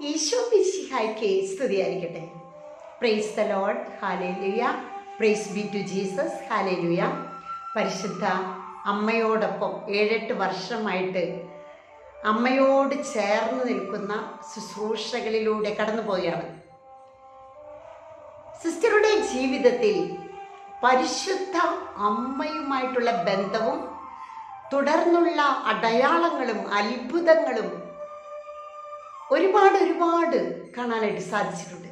ഈശോ മിശിഹായ്ക്ക് സ്തുതിയായിരിക്കട്ടെ. Praise the Lord hallelujah praise be to Jesus hallelujah പരിശുദ്ധ അമ്മയോടൊപ്പം ഏഴെട്ട് വർഷമായിട്ട് അമ്മയോട് ചേർന്ന് നിൽക്കുന്ന ശുശ്രൂഷകളിലൂടെ കടന്നു പോവുകയാണ് സിസ്റ്ററുടെ ജീവിതത്തിൽ പരിശുദ്ധ അമ്മയുമായിട്ടുള്ള ബന്ധവും തുടർന്നുള്ള അടയാളങ്ങളും അത്ഭുതങ്ങളും ഒരുപാട് ഒരുപാട് കാണാനായിട്ട് സാധിച്ചിട്ടുണ്ട്.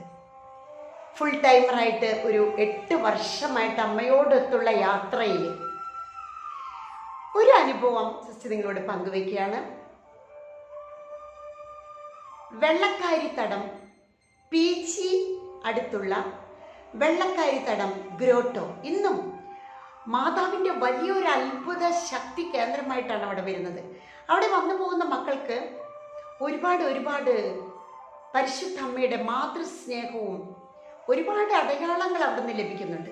ഫുൾ ടൈമറായിട്ട് ഒരു എട്ട് വർഷമായിട്ട് അമ്മയോടൊത്തുള്ള യാത്രയിൽ ഒരു അനുഭവം സിസ്റ്റർ നിങ്ങളോട് പങ്കുവയ്ക്കുകയാണ് വെള്ളക്കാരി തടം പി ജി അടുത്തുള്ള വെള്ളക്കാരി തടം ഗ്രോട്ടോ. ഇന്നും മാതാവിന്റെ വലിയൊരു അത്ഭുത ശക്തി കേന്ദ്രമായിട്ടാണ് അവിടെ വരുന്നത്. അവിടെ വന്നു പോകുന്ന മക്കൾക്ക് ഒരുപാട് ഒരുപാട് പരിശുദ്ധ അമ്മയുടെ മാതൃസ്നേഹവും ഒരുപാട് അടയാളങ്ങൾ അവിടെ നിന്ന് ലഭിക്കുന്നുണ്ട്.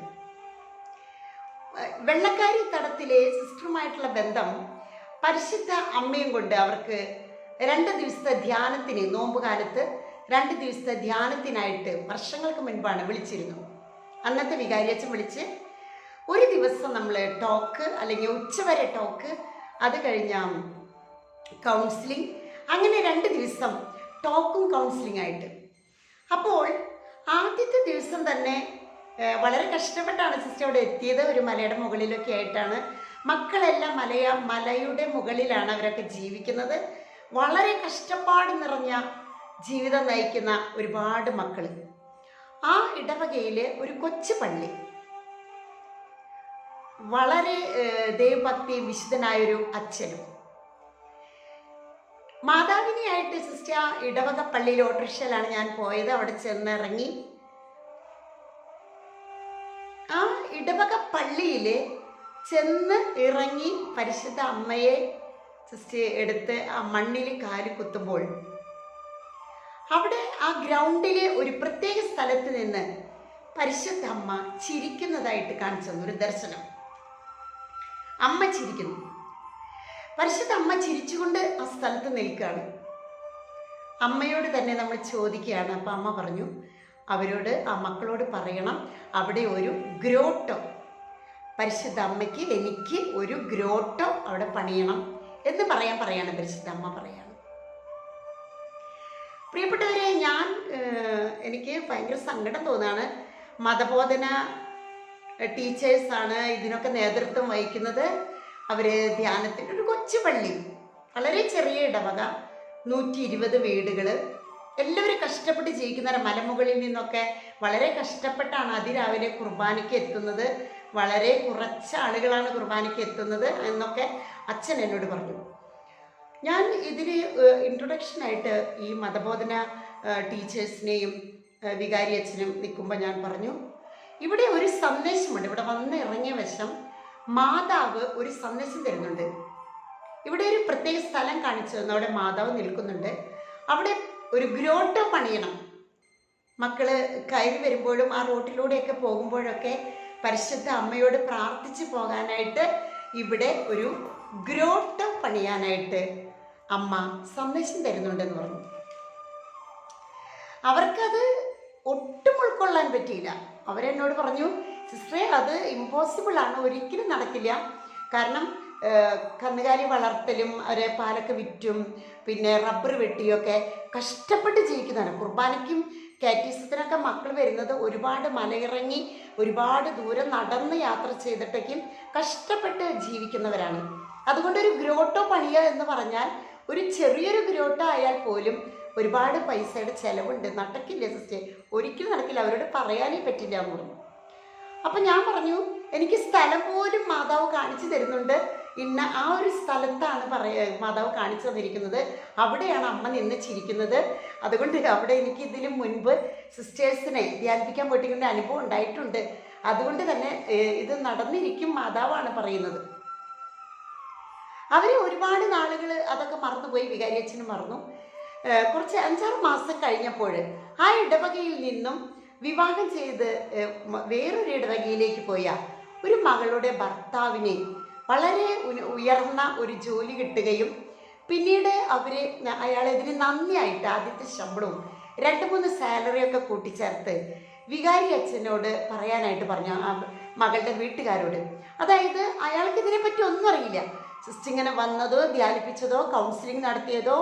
വെള്ളക്കാരി തടത്തിലെ സിസ്റ്ററുമായിട്ടുള്ള ബന്ധം പരിശുദ്ധ അമ്മയും കൊണ്ട് അവർക്ക് രണ്ട് ദിവസത്തെ ധ്യാനത്തിന് നോമ്പുകാലത്ത് രണ്ട് ദിവസത്തെ ധ്യാനത്തിനായിട്ട് വർഷങ്ങൾക്ക് മുൻപാണ് വിളിച്ചിരുന്നു. അന്നത്തെ വികാരിയച്ഛൻ വിളിച്ച് ഒരു ദിവസം നമ്മൾ ടോക്ക് അല്ലെങ്കിൽ ഉച്ചവരെ ടോക്ക് അത് കഴിഞ്ഞ കൗൺസിലിംഗ് അങ്ങനെ രണ്ട് ദിവസം ടോക്കും കൗൺസിലിംഗ് ആയിട്ട്. അപ്പോൾ ആദ്യത്തെ ദിവസം തന്നെ വളരെ കഷ്ടപ്പെട്ടാണ് സിസ്റ്റർ അവിടെ എത്തിയത്. ഒരു മലയുടെ മുകളിലൊക്കെ ആയിട്ടാണ്. മക്കളെല്ലാം മലയ മലയുടെ മുകളിലാണ് അവരൊക്കെ ജീവിക്കുന്നത്. വളരെ കഷ്ടപ്പാട് നിറഞ്ഞ ജീവിതം നയിക്കുന്ന ഒരുപാട് മക്കൾ. ആ ഇടവകയിൽ ഒരു കൊച്ചു പള്ളി. വളരെ ദൈവഭക്തി വിശുദ്ധനായൊരു അച്ഛനും. മാതാവിനെയായിട്ട് സിസ്റ്റർ ഇടവക പള്ളിയിൽ ഓട്ടോറിക്ഷയിലാണ് ഞാൻ പോയത്. അവിടെ ചെന്ന് ഇറങ്ങി ആ ഇടവക പള്ളിയിൽ ചെന്ന് ഇറങ്ങി പരിശുദ്ധ അമ്മയെ സിസ്റ്റർ എടുത്ത് ആ മണ്ണിൽ കാൽ കുത്തുമ്പോൾ അവിടെ ആ ഗ്രൗണ്ടിലെ ഒരു പ്രത്യേക സ്ഥലത്ത് നിന്ന് പരിശുദ്ധ അമ്മ ചിരിക്കുന്നതായിട്ട് കാണിച്ചു ഒരു ദർശനം. അമ്മ ചിരിക്കുന്നു. പരിശുദ്ധ അമ്മ ചിരിച്ചുകൊണ്ട് ആ സ്ഥലത്ത് നിൽക്കുകയാണ്. അമ്മയോട് തന്നെ നമ്മൾ ചോദിക്കുകയാണ്. അപ്പം അമ്മ പറഞ്ഞു അവരോട് ആ മക്കളോട് പറയണം അവിടെ ഒരു ഗ്രോട്ടോ. പരിശുദ്ധ അമ്മയ്ക്ക് എനിക്ക് ഒരു ഗ്രോട്ടോ അവിടെ പണിയണം എന്ന് പറയാൻ പറയാണ് പരിശുദ്ധ അമ്മ പറയാണ്. പ്രിയപ്പെട്ടവരെ ഞാൻ എനിക്ക് ഭയങ്കര സങ്കടം തോന്നുകയാണ് മതബോധന ടീച്ചേഴ്സാണ് ഇതിനൊക്കെ നേതൃത്വം വഹിക്കുന്നത്. അവർ ധ്യാനത്തിന്റെ ഒരു കൊച്ചു പള്ളി. വളരെ ചെറിയ ഇടവക. നൂറ്റി ഇരുപത് വീടുകൾ എല്ലാവരും കഷ്ടപ്പെട്ട് ജീവിക്കുന്നവരെ മലമുകളിൽ നിന്നൊക്കെ വളരെ കഷ്ടപ്പെട്ടാണ് അതിരാവിലെ കുർബാനയ്ക്ക് എത്തുന്നത്. വളരെ കുറച്ച് ആളുകളാണ് കുർബാനയ്ക്ക് എത്തുന്നത് എന്നൊക്കെ അച്ഛൻ എന്നോട് പറഞ്ഞു. ഞാൻ ഇതിൽ ഇൻട്രൊഡക്ഷനായിട്ട് ഈ മതബോധന ടീച്ചേഴ്സിനെയും വികാരി അച്ഛനും നിൽക്കുമ്പോൾ ഞാൻ പറഞ്ഞു ഇവിടെ ഒരു സന്ദേശമുണ്ട്. ഇവിടെ വന്ന് ഇറങ്ങിയ വശം മാതാവ് ഒരു സന്ദേശം തരുന്നുണ്ട്. ഇവിടെ ഒരു പ്രത്യേക സ്ഥലം കാണിച്ചു തന്നു. അവിടെ മാതാവ് നിൽക്കുന്നുണ്ട്. അവിടെ ഒരു ഗ്രോട്ടോ പണിയണം. മക്കൾ കയറി വരുമ്പോഴും ആ റോട്ടിലൂടെയൊക്കെ പോകുമ്പോഴൊക്കെ പരിശുദ്ധ അമ്മയോട് പ്രാർത്ഥിച്ചു പോകാനായിട്ട് ഇവിടെ ഒരു ഗ്രോട്ടോ പണിയാനായിട്ട് അമ്മ സന്ദേശം തരുന്നുണ്ടെന്ന് പറഞ്ഞു. അവർക്കത് ഒട്ടും ഉൾക്കൊള്ളാൻ പറ്റിയില്ല. അവരെന്നോട് പറഞ്ഞു സിസ്റ്ററെ അത് ഇമ്പോസിബിളാണ് ഒരിക്കലും നടക്കില്ല. കാരണം കന്നുകാലി വളർത്തലും അവരെ പാലൊക്കെ വിറ്റും പിന്നെ റബ്ബർ വെട്ടിയൊക്കെ കഷ്ടപ്പെട്ട് ജീവിക്കുന്നതാണ് കുർബാനയ്ക്കും കാറ്റീസത്തിനൊക്കെ മക്കൾ വരുന്നത് ഒരുപാട് മലയിറങ്ങി ഒരുപാട് ദൂരം നടന്ന് യാത്ര ചെയ്തിട്ടേക്കും കഷ്ടപ്പെട്ട് ജീവിക്കുന്നവരാണ്. അതുകൊണ്ട് ഒരു ഗ്രോട്ടോ പണിയുക എന്ന് പറഞ്ഞാൽ ഒരു ചെറിയൊരു ഗ്രോട്ടോ ആയാൽ പോലും ഒരുപാട് പൈസയുടെ ചിലവുണ്ട്. നടക്കില്ല സിസ്റ്റേ ഒരിക്കലും നടക്കില്ല. അവരോട് പറയാനേ പറ്റില്ല എന്ന് പറഞ്ഞു. അപ്പം ഞാൻ പറഞ്ഞു എനിക്ക് സ്ഥലം പോലും മാതാവ് കാണിച്ചു തരുന്നുണ്ട്. ഇന്ന ആ ഒരു സ്ഥലത്താണ് പറയ മാതാവ് കാണിച്ചു തന്നിരിക്കുന്നത്. അവിടെയാണ് അമ്മ നിന്ന് ചിരിക്കുന്നത്. അതുകൊണ്ട് അവിടെ എനിക്ക് ഇതിലും മുൻപ് സിസ്റ്റേഴ്സിനെ ധ്യാനിപ്പിക്കാൻ പോയിട്ടിങ്ങനെ അനുഭവം ഉണ്ടായിട്ടുണ്ട്. അതുകൊണ്ട് തന്നെ ഇത് നടന്നിരിക്കും മാതാവാണ് പറയുന്നത്. അവർ ഒരുപാട് നാളുകൾ അതൊക്കെ മറന്നുപോയി വികാരിയച്ഛനും മറന്നു. കുറച്ച് അഞ്ചാറ് മാസം കഴിഞ്ഞപ്പോൾ ആ ഇടവകയിൽ നിന്നും വിവാഹം ചെയ്ത് വേറൊരു ഇടവകയിലേക്ക് പോയ ഒരു മകളുടെ ഭർത്താവിനെ വളരെ ഉയർന്ന ഒരു ജോലി കിട്ടുകയും പിന്നീട് അവർ അയാളെതിന് നന്ദിയായിട്ട് ആദ്യത്തെ ശമ്പളവും രണ്ട് മൂന്ന് സാലറിയൊക്കെ കൂട്ടിച്ചേർത്ത് വികാരി അച്ഛനോട് പറയാനായിട്ട് പറഞ്ഞു ആ മകളുടെ വീട്ടുകാരോട്. അതായത് അയാൾക്ക് ഇതിനെപ്പറ്റി ഒന്നും അറിയില്ല. സിസ്റ്റർ ഇങ്ങനെ വന്നതോ ധ്യാനിപ്പിച്ചതോ കൗൺസിലിംഗ് നടത്തിയതോ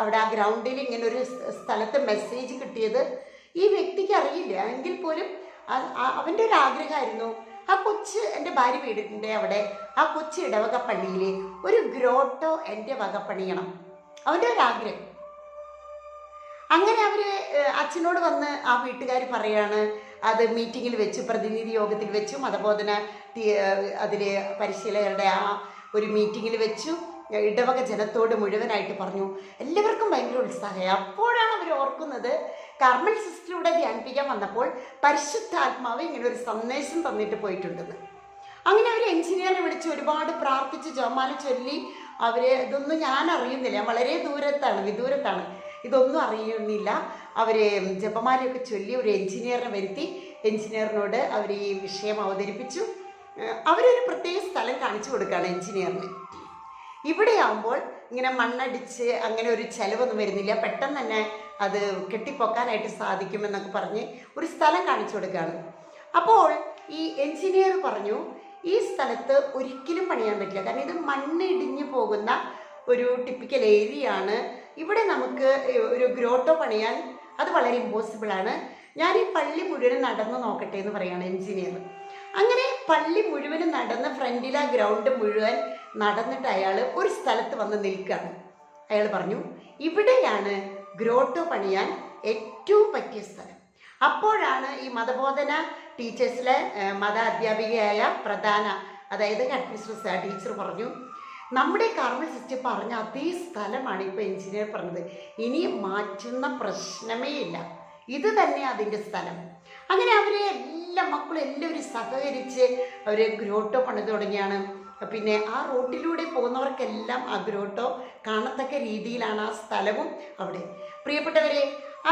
അവിടെ ആ ഗ്രൗണ്ടിൽ ഇങ്ങനെ ഒരു സ്ഥലത്ത് മെസ്സേജ് കിട്ടിയത് ഈ വ്യക്തിക്ക് അറിയില്ല. എങ്കിൽ പോലും അവന്റെ ഒരു ആഗ്രഹമായിരുന്നു. ആ കൊച്ച് എന്റെ ഭാര്യ വീടിന്റെ അവിടെ ആ കൊച്ചു ഇടവക പള്ളിയിൽ ഒരു ഗ്രോട്ടോ എന്റെ വക പണിയണം. അവന്റെ ഒരു ആഗ്രഹം. അങ്ങനെ അവർ അച്ഛനോട് വന്ന് ആ വീട്ടുകാർ പറയാണ് അത് മീറ്റിങ്ങിൽ വെച്ച് പ്രതിനിധി യോഗത്തിൽ വെച്ചു മതബോധന അതിൽ പരിശീലകരുടെ ആ ഒരു മീറ്റിങ്ങിൽ വെച്ചു ഇടവക ജനത്തോട് മുഴുവനായിട്ട് പറഞ്ഞു. എല്ലാവർക്കും ഭയങ്കര ഉത്സാഹമായി. അപ്പോഴാണ് അവർ ഓർക്കുന്നത് കർമ്മൽ സിസ്റ്ററിലൂടെ ധ്യാനിപ്പിക്കാൻ വന്നപ്പോൾ പരിശുദ്ധാത്മാവ് ഇങ്ങനെ ഒരു സന്ദേശം തന്നിട്ട് പോയിട്ടുണ്ടെന്ന് അങ്ങനെ അവർ എഞ്ചിനീയറെ വിളിച്ച് ഒരുപാട് പ്രാർത്ഥിച്ച് ജോമാല ചൊല്ലി അവർ ഇതൊന്നും ഞാൻ അറിയുന്നില്ല. വളരെ ദൂരത്താണ് വിദൂരത്താണ്. ഇതൊന്നും അറിയുന്നില്ല. അവർ ജപമാലയൊക്കെ ചൊല്ലി ഒരു എഞ്ചിനീയറിനെ വരുത്തി എഞ്ചിനീയറിനോട് അവർ ഈ വിഷയം അവതരിപ്പിച്ചു. അവരൊരു പ്രത്യേക സ്ഥലം കാണിച്ചു കൊടുക്കുകയാണ് എഞ്ചിനീയറിന് ഇവിടെയാവുമ്പോൾ ഇങ്ങനെ മണ്ണടിച്ച് അങ്ങനെ ഒരു ചിലവൊന്നും വരുന്നില്ല. പെട്ടെന്ന് തന്നെ അത് കെട്ടിപ്പൊക്കാനായിട്ട് സാധിക്കുമെന്നൊക്കെ പറഞ്ഞ് ഒരു സ്ഥലം കാണിച്ചു കൊടുക്കുകയാണ്. അപ്പോൾ ഈ എഞ്ചിനീയർ പറഞ്ഞു ഈ സ്ഥലത്ത് ഒരിക്കലും പണിയാൻ പറ്റില്ല. കാരണം ഇത് മണ്ണ് ഇടിഞ്ഞു പോകുന്ന ഒരു ടിപ്പിക്കൽ ഏരിയ ആണ്. ഇവിടെ നമുക്ക് ഒരു ഗ്രോട്ടോ പണിയാൻ അത് വളരെ ഇമ്പോസിബിൾ ആണ്. ഞാൻ ഈ പള്ളി മുഴുവൻ നടന്നു നോക്കട്ടെ എന്ന് പറയുകയാണ് എഞ്ചിനീയർ. അങ്ങനെ പള്ളി മുഴുവനും നടന്ന് ഫ്രണ്ടിലെ ഗ്രൗണ്ട് മുഴുവൻ നടന്നിട്ട് അയാൾ ഒരു സ്ഥലത്ത് വന്ന് നിൽക്കുകയാണ്. അയാൾ പറഞ്ഞു ഇവിടെയാണ് ഗ്രോട്ടോ പണിയാൻ ഏറ്റവും പറ്റിയ സ്ഥലം. അപ്പോഴാണ് ഈ മതബോധന ടീച്ചേഴ്സിലെ മത അധ്യാപികയായ പ്രധാന അതായത് അഡ്മിനിസ്ട്രേഷൻ ആ ടീച്ചർ പറഞ്ഞു നമ്മുടെ കർമ്മ സിസ്റ്റം പറഞ്ഞ അതേ സ്ഥലമാണ് ഇപ്പോൾ എഞ്ചിനീയർ പറഞ്ഞത്. ഇനി മാറ്റുന്ന പ്രശ്നമേ ഇല്ല. ഇത് തന്നെ അതിന്റെ സ്ഥലം. അങ്ങനെ അവരെ എല്ലാ മക്കളും എല്ലാവരും സഹകരിച്ച് അവർ ഗ്രോട്ടോ പണിത് തുടങ്ങിയാണ്. പിന്നെ ആ റോട്ടിലൂടെ പോകുന്നവർക്കെല്ലാം ആ ഗ്രോട്ടോ കാണത്തക്ക രീതിയിലാണ് ആ സ്ഥലവും അവിടെ. പ്രിയപ്പെട്ടവരെ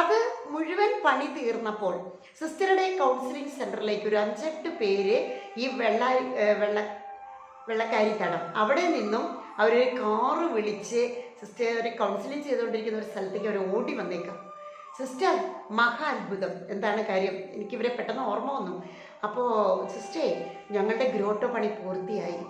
അത് മുഴുവൻ പണി തീർന്നപ്പോൾ സിസ്റ്ററുടെ കൗൺസിലിംഗ് സെന്ററിലേക്ക് ഒരു അഞ്ചെട്ട് പേര് ഈ വെള്ള വെള്ള വെള്ളക്കാരി തടം. അവിടെ നിന്നും അവരൊരു കാറ് വിളിച്ച് അവരെ കൗൺസിലിംഗ് ചെയ്തുകൊണ്ടിരിക്കുന്ന ഒരു സ്ഥലത്തേക്ക് അവർ ഓടി വന്നേക്കാം. സിസ്റ്റർ മഹാ അത്ഭുതം. എന്താണ് കാര്യം? എനിക്കിവരെ പെട്ടെന്ന് ഓർമ്മ വന്നു. അപ്പോൾ സിസ്റ്റേ ഞങ്ങളുടെ ഗ്രോട്ടോ പണി പൂർത്തിയായി.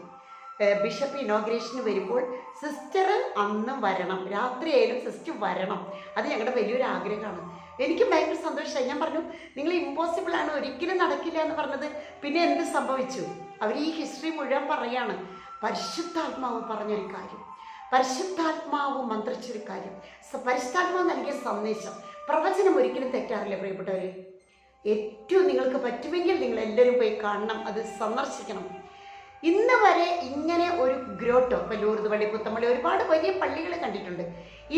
ബിഷപ്പ് ഇനോഗ്രേഷന് വരുമ്പോൾ സിസ്റ്റർ അന്നും വരണം. രാത്രി ആയാലും സിസ്റ്റർ വരണം. അത് ഞങ്ങളുടെ വലിയൊരു ആഗ്രഹമാണ്. എനിക്കും ഭയങ്കര സന്തോഷമായി ഞാൻ പറഞ്ഞു നിങ്ങൾ ഇമ്പോസിബിൾ ആണ്. ഒരിക്കലും നടക്കില്ല എന്ന് പറഞ്ഞത് പിന്നെ എന്ത് സംഭവിച്ചു? അവർ ഈ ഹിസ്റ്ററി മുഴുവൻ പറയാണ്. പരിശുദ്ധാത്മാവ് പറഞ്ഞൊരു കാര്യം. പരിശുദ്ധാത്മാവ് മന്ത്രിച്ചൊരു കാര്യം. പരിശുദ്ധാത്മാവ് നൽകിയ സന്ദേശം. പ്രവചനം ഒരിക്കലും തെറ്റാറില്ല പ്രിയപ്പെട്ടവരെ. ഏറ്റവും നിങ്ങൾക്ക് പറ്റുമെങ്കിൽ നിങ്ങൾ എല്ലാവരും പോയി കാണണം. അത് സന്ദർശിക്കണം. ഇന്ന് വരെ ഇങ്ങനെ ഒരു ഗ്രോട്ടോ ഇപ്പം ലൂർദ് പള്ളി പുത്തമ്പള്ളി ഒരുപാട് വലിയ പള്ളികൾ കണ്ടിട്ടുണ്ട്.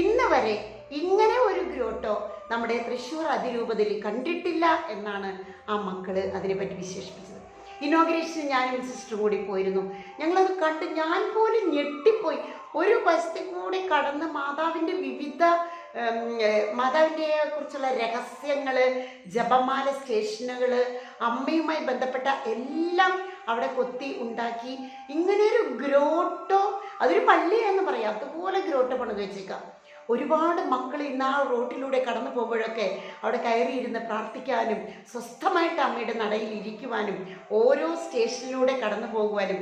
ഇന്ന് വരെ ഇങ്ങനെ ഒരു ഗ്രോട്ടോ നമ്മുടെ തൃശ്ശൂർ അതിരൂപതയിൽ കണ്ടിട്ടില്ല എന്നാണ് ആ മക്കൾ അതിനെപ്പറ്റി വിശേഷിപ്പിച്ചത്. ഇനോഗ്രേഷന് ഞാനും സിസ്റ്റർ കൂടി പോയിരുന്നു. ഞങ്ങളത് കണ്ട് ഞാൻ പോലും ഞെട്ടിപ്പോയി. ഒരു വശത്തിൽ കൂടി കടന്ന് മാതാവിന്റെ വിവിധ മാതാവിന്റെ കുറിച്ചുള്ള രഹസ്യങ്ങൾ ജപമാല സ്റ്റേഷനുകൾ അമ്മയുമായി ബന്ധപ്പെട്ട എല്ലാം അവിടെ കൊത്തി ഉണ്ടാക്കി. ഇങ്ങനെ ഒരു ഗ്രോട്ടോ അതൊരു പള്ളിയാന്ന് പറയാം. അതുപോലെ ഗ്രോട്ടോ പണിത് വെച്ചേക്കാം. ഒരുപാട് മക്കൾ ഇന്ന് ആ റോട്ടിലൂടെ കടന്നു പോകുമ്പോഴൊക്കെ അവിടെ കയറിയിരുന്ന് പ്രാർത്ഥിക്കാനും സ്വസ്ഥമായിട്ട് അമ്മയുടെ നടയിൽ ഇരിക്കുവാനും ഓരോ സ്റ്റേഷനിലൂടെ കടന്നു പോകുവാനും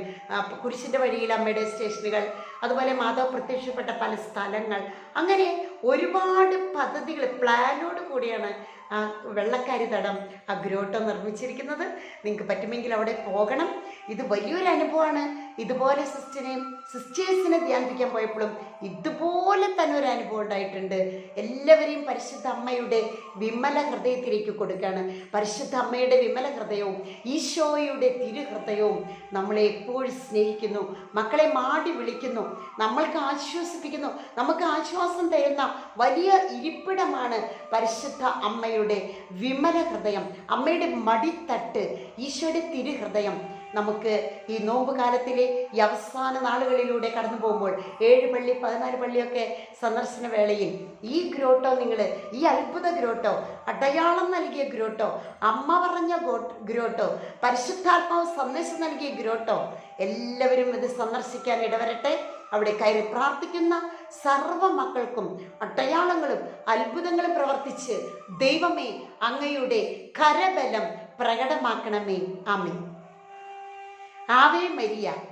കുരിശിന്റെ വഴിയിൽ അമ്മയുടെ സ്റ്റേഷനുകൾ അതുപോലെ മാതാവ് പ്രത്യക്ഷപ്പെട്ട പല സ്ഥലങ്ങൾ. അങ്ങനെ ഒരുപാട് പദ്ധതികൾ പ്ലാനോട് കൂടിയാണ് ആ വെള്ളക്കാരി തടം ആ ഗ്രോട്ടോ നിർമ്മിച്ചിരിക്കുന്നത്. നിങ്ങൾക്ക് പറ്റുമെങ്കിൽ അവിടെ പോകണം. ഇത് വലിയൊരു അനുഭവമാണ്. ഇതുപോലെ സിസ്റ്ററിനെയും സിസ്റ്റേഴ്സിനെ ധ്യാനിപ്പിക്കാൻ പോയപ്പോഴും ഇതുപോലെ തന്നെ ഒരു അനുഭവം ഉണ്ടായിട്ടുണ്ട്. എല്ലാവരെയും പരിശുദ്ധ അമ്മയുടെ വിമല ഹൃദയത്തിലേക്ക് കൊടുക്കുകയാണ്. പരിശുദ്ധ അമ്മയുടെ വിമല ഹൃദയവും ഈശോയുടെ തിരുഹൃദയവും നമ്മളെ എപ്പോഴും സ്നേഹിക്കുന്നു. മക്കളെ മാടി വിളിക്കുന്നു. നമ്മൾക്ക് ആശ്വസിപ്പിക്കുന്നു. നമുക്ക് ആശ്വാസം തരുന്ന വലിയ ഇരിപ്പിടമാണ് പരിശുദ്ധ അമ്മയുടെ വിമല ഹൃദയം. അമ്മയുടെ മടിത്തട്ട് ഈശോയുടെ തിരുഹൃദയം. നമുക്ക് ഈ നോമ്പ് കാലത്തിലെ ഈ അവസാന നാളുകളിലൂടെ കടന്നു പോകുമ്പോൾ ഏഴ് പള്ളി പതിനാല് പള്ളിയൊക്കെ സന്ദർശന വേളയിൽ ഈ ഗ്രോട്ടോ നിങ്ങൾ ഈ അത്ഭുത ഗ്രോട്ടോ അടയാളം നൽകിയ ഗ്രോട്ടോ അമ്മ പറഞ്ഞ ഗ്രോട്ടോ പരിശുദ്ധാത്മാവ് സന്ദേശം നൽകിയ ഗ്രോട്ടോ എല്ലാവരും ഇത് സന്ദർശിക്കാൻ ഇടവരട്ടെ. അവിടെ കയറി പ്രാർത്ഥിക്കുന്ന സർവ മക്കൾക്കും അടയാളങ്ങളും അത്ഭുതങ്ങളും പ്രവർത്തിച്ച് ദൈവമേ അങ്ങയുടെ കരബലം പ്രകടമാക്കണമേ. ആമേ Ave María.